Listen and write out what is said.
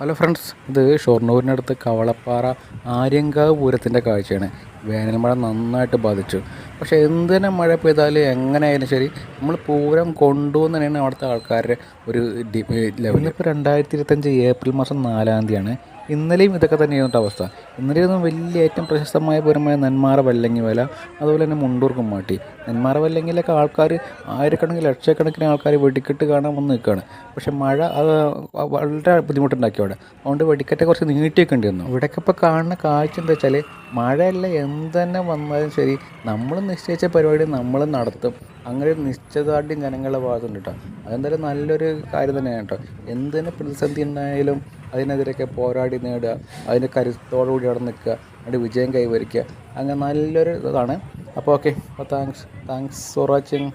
Hello friends ഇത് ഷൊർണൂരിനടുത്ത് കവളപ്പാറ ആര്യങ്കാവ് പൂരത്തിന്റെ കാഴ്ചയാണ്. വേനൽ മഴ നന്നായിട്ട് ബാധിച്ചു. പക്ഷേ എന്തിനെ മഴ പെയ്താലും എങ്ങനെയായാലും ശരി നമ്മൾ പൂരം കൊണ്ടുവന്ന് തന്നെയാണ് അവിടുത്തെ ആൾക്കാരുടെ ഒരു ലെവൽ ഇപ്പോൾ രണ്ടായിരത്തി ഇരുപത്തഞ്ച് ഏപ്രിൽ മാസം നാലാം തീയതിയാണ്. ഇന്നലെയും ഇതൊക്കെ തന്നെയായിരുന്നു അവസ്ഥ. ഇന്നലെയൊന്നും വലിയ ഏറ്റവും പ്രശസ്തമായ പൂരമായ നെന്മാറ വല്ലങ്ങി വേല അതുപോലെ തന്നെ മുണ്ടൂർ കുമ്മാട്ടി. നെന്മാറ വല്ലങ്ങിയിലൊക്കെ ആൾക്കാർ ആയിരക്കണക്കിന് ലക്ഷക്കണക്കിന് ആൾക്കാർ വെടിക്കെട്ട് കാണാൻ വന്ന് നിൽക്കുകയാണ് പക്ഷെ മഴ വളരെ ബുദ്ധിമുട്ടുണ്ടാക്കി അവിടെ അതുകൊണ്ട് വെടിക്കെട്ട് കുറച്ച് നീട്ടിയൊക്കെ വന്നു ഇവിടെയൊക്കെ ഇപ്പോൾ കാണുന്ന കാഴ്ച എന്താ വെച്ചാൽ മഴയല്ല എന്ത് തന്നെ വന്നാലും ശരി നമ്മൾ നിശ്ചയിച്ച പരിപാടി നമ്മൾ നടത്തും. അങ്ങനെ ഒരു നിശ്ചയദാർഢ്യം ജനങ്ങളുടെ ഭാഗത്തുണ്ട് കേട്ടോ. അതെന്തായാലും നല്ലൊരു കാര്യം തന്നെയാണ് കേട്ടോ. എന്ത് തന്നെ പ്രതിസന്ധി ഉണ്ടായാലും അതിനെതിരെയൊക്കെ പോരാടി നേടുക അതിന്റെ കരുത്തോടുകൂടി അവിടെ നിൽക്കുക അതിന്റെ വിജയം കൈവരിക്കുക. അങ്ങനെ നല്ലൊരു ഇതാണ്. അപ്പോൾ ഓക്കെ അപ്പോൾ താങ്ക്സ് താങ്ക്സ് ഫോർ വാച്ചിങ്